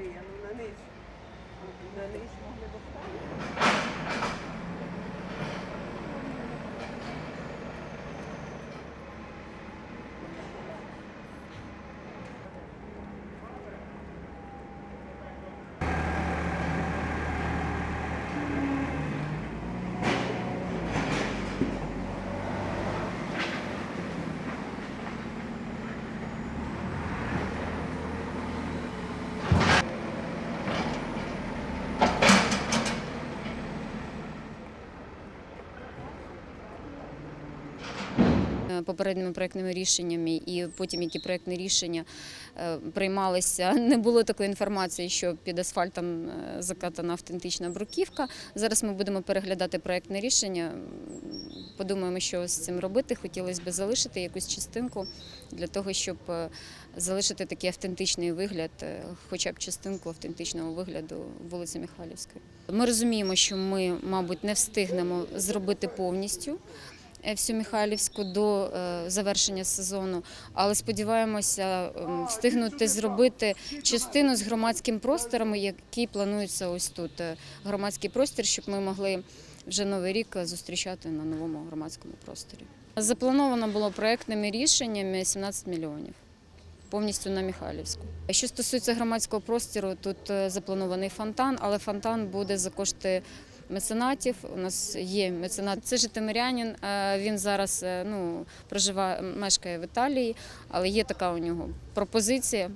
Марія, ну на нижньому, на нижньому не достанеш. Попередніми проектними рішеннями, і потім які проектні рішення е, приймалися, не було такої інформації, що під асфальтом е, закатана автентична бруківка. Зараз ми будемо переглядати проектне рішення. Подумаємо, що з цим робити. Хотілося б залишити якусь частинку для того, щоб е, залишити такий автентичний вигляд, е, хоча б частинку автентичного вигляду вулиці Михайлівської. Ми розуміємо, що ми, мабуть, не встигнемо зробити повністю е, всю Михайлівську до е, завершення сезону, але сподіваємося ем, встигнути зробити частину з громадським простором, який планується ось тут. Е, Громадський простір, щоб ми могли вже новий рік зустрічати на новому громадському просторі. Заплановано було проектними рішеннями 17 мільйонів. Повністю на Михайлівську. Що стосується громадського простору, тут е, запланований фонтан, але фонтан буде за кошти меценатів. У нас є меценат. Це житомирянин. е, Він зараз е, ну, проживає, мешкає в Італії, але є така у нього пропозиція,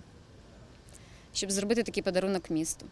щоб зробити такий подарунок місту.